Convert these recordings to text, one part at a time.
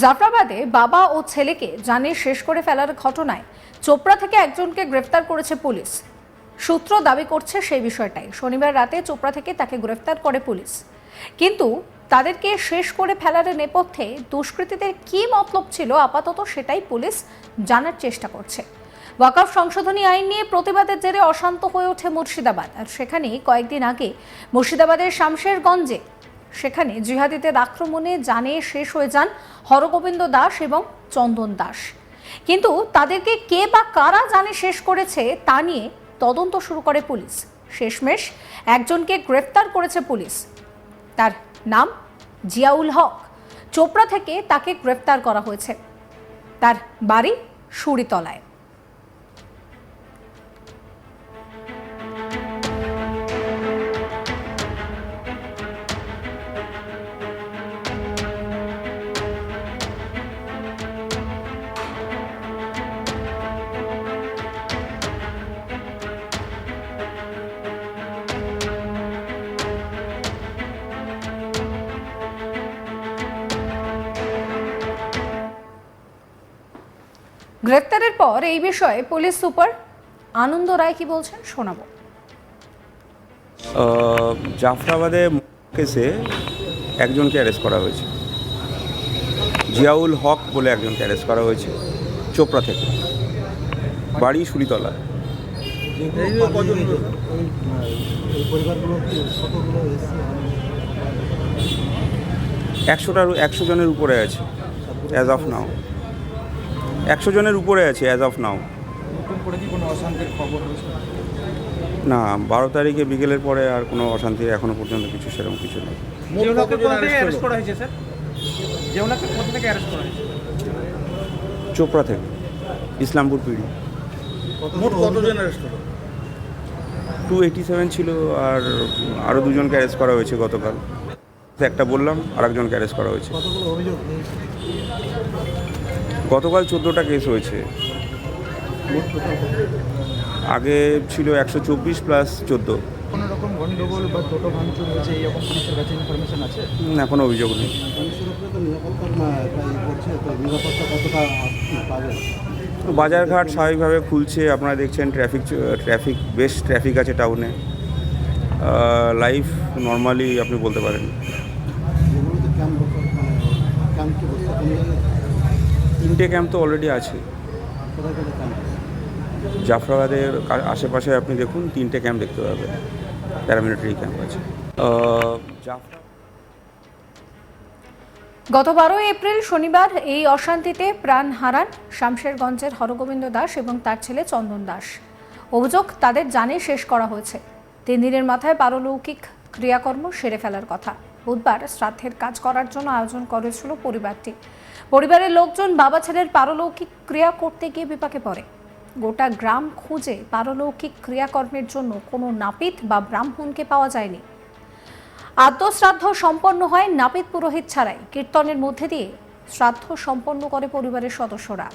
জাফরাবাদে বাবা ও ছেলেকে জানে শেষ করে ফেলার ঘটনায় চোপড়া থেকে একজনকে গ্রেফতার করেছে পুলিশ। সূত্র দাবি করছে সেই বিষয়টাই। শনিবার রাতে চোপড়া থেকে তাকে গ্রেফতার করে পুলিশ। কিন্তু তাদেরকে শেষ করে ফেলার নেপথ্যে দুষ্কৃতীদের কী মতলব ছিল আপাতত সেটাই পুলিশ জানার চেষ্টা করছে। ওয়াকফ সংশোধনী আইন নিয়ে প্রতিবাদের জেরে অশান্ত হয়ে ওঠে মুর্শিদাবাদ। আর সেখানেই কয়েকদিন আগে মুর্শিদাবাদের শামশেরগঞ্জে সেখানে জিহাদিদের আক্রমণে জানে শেষ হয়ে যান হরগোবিন্দ দাস এবং চন্দন দাস। কিন্তু তাদেরকে কে বা কারা জানে শেষ করেছে তা নিয়ে তদন্ত শুরু করে পুলিশ। শেষমেশ একজনকে গ্রেফতার করেছে পুলিশ। তার নাম জিয়াউল হক। চোপড়া থেকে তাকে গ্রেফতার করা হয়েছে। তার বাড়ি সুরিতলায়। গ্রেপ্তারের পর এই বিষয়ে পুলিশ সুপার আনন্দ রায় কি বলছেন শোনাবো। জাফরাবাদে কেসে একজনকে অ্যারেস্ট করা হয়েছে। জিয়াউল হক বলে একজনকে অ্যারেস্ট করা হয়েছে চোপড়া থেকে। বাড়ি সুরিতলা। একশোটার একশো জনের উপরে আছে অ্যাজ অফ নাও একশো জনের উপরে আছে অ্যাজ অফ নাও নতুন করে কি কোনো অশান্তির খবর হয়েছে না বারো তারিখে বিকেলের পরে আর কোনো অশান্তি এখনও পর্যন্ত কিছু সেরকম কিছু নেই। জেউনাকে কোথা থেকে অ্যারেস্ট করা হয়েছে স্যার জেউনাকে কোথা থেকে অ্যারেস্ট করা হয়েছে? চোপড়া থেকে ইসলামপুর পিড়ি। মোট কতজন অ্যারেস্ট হলো? টু এইটি সেভেন ছিল আর আরও দুজনকে অ্যারেস্ট করা হয়েছে গতকাল। একটা বললাম আর একজনকে অ্যারেস্ট করা হয়েছে। গতকাল চোদ্দোটা কেস হয়েছে। আগে ছিল একশো চব্বিশ প্লাস চোদ্দ। কোনো রকম গন্ডগোল বা টোটো ভাঙচুর হয়েছে এরকম পুলিশের কাছে ইনফরমেশন আছে? এখনও অভিযোগ নেই। বাজারঘাট স্বাভাবিকভাবে খুলছে আপনারা দেখছেন ট্রাফিক ট্রাফিক বেশ ট্রাফিক আছে টাউনে লাইফ নর্মালি আপনি বলতে পারেন। তিনটে ক্যাম্প তো অলরেডি আছে। জাফরাবাদের আশেপাশে আপনি দেখুন, তিনটে ক্যাম্প দেখতে পাবেন। প্যারামিলিটারি ক্যাম্প আছে। গত বারোই এপ্রিল শনিবার এই অশান্তিতে প্রাণ হারান শামশেরগঞ্জের হরগোবিন্দ দাস এবং তার ছেলে চন্দন দাস। অভিযোগ তাদের জানে শেষ করা হয়েছে। তিন দিনের মাথায় পারলৌকিক ক্রিয়াকর্ম সেরে ফেলার কথা। বুধবার শ্রাদ্ধের কাজ করার জন্য আয়োজন করেছিল পরিবারটি। পরিবারের লোকজন বাবা ছেলের পারলৌকিক ক্রিয়া করতে গিয়ে বিপাকে পড়ে। গোটা গ্রাম খুঁজে পারলৌকিক ক্রিয়াকর্মের জন্য কোনো নাপিত বা ব্রাহ্মণকে পাওয়া যায়নি। আত্মশ্রাদ্ধ সম্পন্ন হয় নাপিত পুরোহিত ছাড়াই। কীর্তনের মধ্যে দিয়ে শ্রাদ্ধ সম্পন্ন করে পরিবারের সদস্যরা।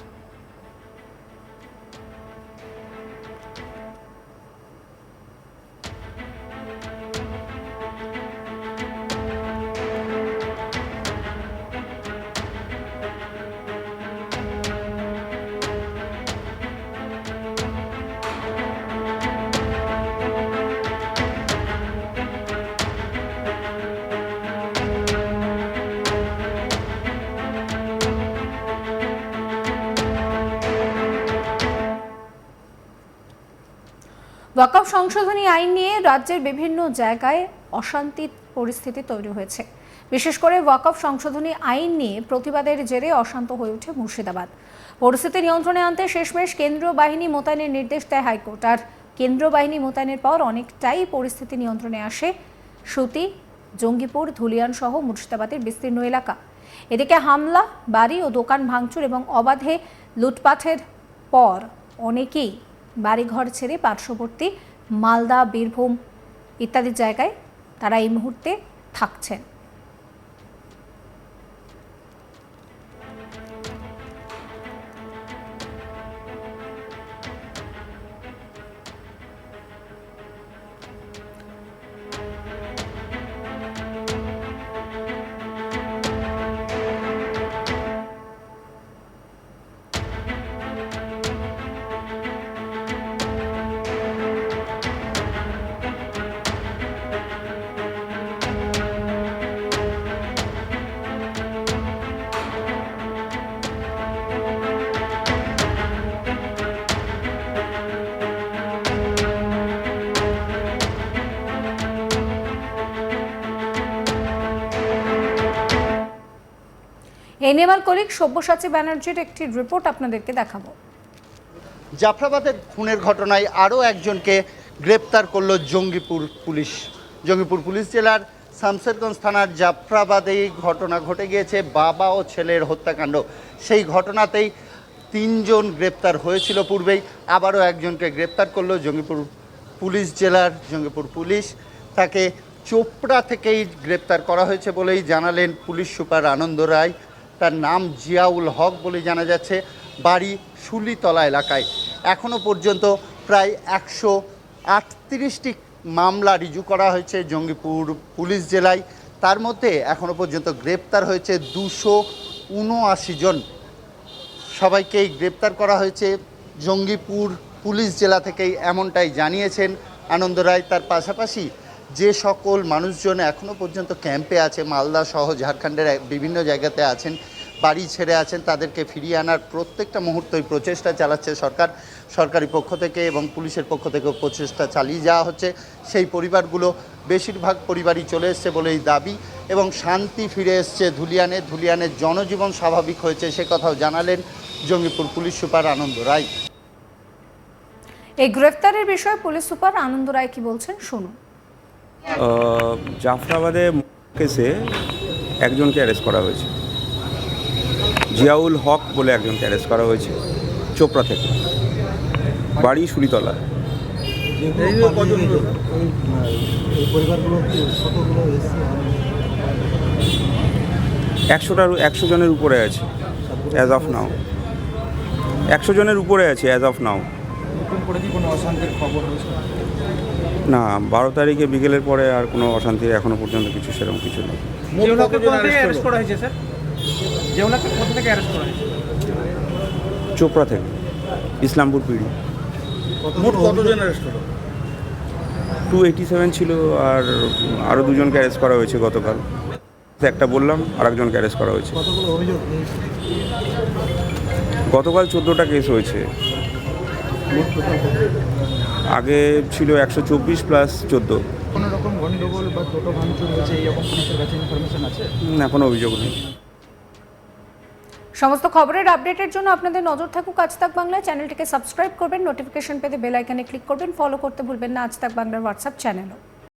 ওয়াকফ সংশোধনী আইন নিয়ে রাজ্যের বিভিন্ন জায়গায় অশান্তির পরিস্থিতি তৈরি হয়েছে। বিশেষ করে ওয়াকফ সংশোধনী আইন নিয়ে প্রতিবাদের জেরে অশান্ত হয়ে ওঠে মুর্শিদাবাদ। পরিস্থিতি নিয়ন্ত্রণে আনতে শেষমেশ কেন্দ্রীয় বাহিনী মোতায়েনের নির্দেশ দেয় হাইকোর্ট। আর কেন্দ্রীয় বাহিনী মোতায়েনের পর অনেকটাই পরিস্থিতি নিয়ন্ত্রণে আসে সুতি, জঙ্গিপুর, ধুলিয়ান সহ মুর্শিদাবাদের বিস্তীর্ণ এলাকা। এদিকে হামলা, বাড়ি ও দোকান ভাঙচুর এবং অবাধে লুটপাটের পর অনেকেই বাড়িঘর ছেড়ে পার্শ্ববর্তী মালদা বীরভূম ইত্যাদি জায়গায় তারা এই মুহূর্তে থাকছেন। আমার কলিগ সব্যসাচী ব্যানার্জির একটি রিপোর্ট আপনাদেরকে দেখাবো। জাফরাবাদের খুনের ঘটনায় আরও একজনকে গ্রেপ্তার করল জঙ্গিপুর পুলিশ। জঙ্গিপুর পুলিশ জেলার শামসেরগঞ্জ থানার জাফরাবাদে এই ঘটনা ঘটে গিয়েছে। বাবা ও ছেলের হত্যাকাণ্ড। সেই ঘটনাতেই তিনজন গ্রেপ্তার হয়েছিল পূর্বেই। আবারও একজনকে গ্রেপ্তার করল জঙ্গিপুর পুলিশ জেলার জঙ্গিপুর পুলিশ। তাকে চোপড়া থেকেই গ্রেপ্তার করা হয়েছে বলেই জানালেন পুলিশ সুপার আনন্দ রায়। তার নাম জিয়াউল হক বলে জানা যাচ্ছে, বাড়ি শুলিতলা এলাকায়। এখনও পর্যন্ত প্রায় একশো আটত্রিশটি মামলা রিজু করা হয়েছে জঙ্গিপুর পুলিশ জেলায়। তার মধ্যে এখনও পর্যন্ত গ্রেপ্তার হয়েছে দুশো উনআশি জন। সবাইকেই গ্রেপ্তার করা হয়েছে। জঙ্গিপুর পুলিশ জেলা থেকেই এমনটাই জানিয়েছেন আনন্দ রায়। তার পাশাপাশি যে সকল মানুষজন এখনও পর্যন্ত ক্যাম্পে আছে, মালদা সহ ঝাড়খণ্ডের বিভিন্ন জায়গাতে আছেন, বাড়ি ছেড়ে আছেন, তাদেরকে ফিরিয়ে আনার প্রত্যেকটা মুহূর্তই প্রচেষ্টা চালাচ্ছে সরকার, সরকারি পক্ষ থেকে এবং পুলিশের পক্ষ থেকেও প্রচেষ্টা চালিয়ে যাওয়া হচ্ছে। সেই পরিবারগুলো বেশিরভাগ পরিবারই চলে এসছে বলেই দাবি এবং শান্তি ফিরে এসছে ধুলিয়ানে। ধুলিয়ানের জনজীবন স্বাভাবিক হয়েছে, সে কথাও জানালেন জঙ্গিপুর পুলিশ সুপার আনন্দ রায়। এই গ্রেফতারের বিষয়ে পুলিশ সুপার আনন্দ রায় কি বলছেন? শুনুন। জাফরাবাদে কেসে একজনকে অ্যারেস্ট করা হয়েছে। জিয়াউল হক বলে একজনকে অ্যারেস্ট করা হয়েছে চোপড়া থেকে। বাড়ি এসছে একশোটার একশো জনের উপরে আছে অ্যাজ অফ নাও একশো জনের উপরে আছে অ্যাজ অফ নাও না বারো তারিখে বিকেলের পরে আর কোনো অশান্তির এখনও পর্যন্ত কিছু সেরকম কিছু নেই। যেওনাকে কোথা থেকে অ্যারেস্ট করা হয়েছে স্যার যেওনাকে কোথা থেকে অ্যারেস্ট করা হয়েছে? চোপড়া থেকে ইসলামপুর পিড়ি। মোট কতজন অ্যারেস্ট হলো? টু এইটি সেভেন ছিল আর আরও দুজনকে অ্যারেস্ট করা হয়েছে গতকাল। একটা বললাম আর একজনকে অ্যারেস্ট করা হয়েছে। গতকাল চোদ্দোটা কেস হয়েছে। আগে ছিল একশো চব্বিশ প্লাস চোদ্দ। কোনো রকম গন্ডগোল বা টোটো ভাঙচুর হয়েছে এইরকম পুলিশের কাছে ইনফরমেশন আছে? এখনও অভিযোগ নেই। সমস্ত খবরের আপডেটের জন্য আপনাদের নজর থাকুক আজ তাক বাংলা। চ্যানেলটিকে সাবস্ক্রাইব করবেন নোটিফিকেশন পেতে বেল আইকনে ক্লিক করবেন ফলো করতে ভুলবেন না আজ তাক বাংলার হোয়াটসঅ্যাপ চ্যানেলও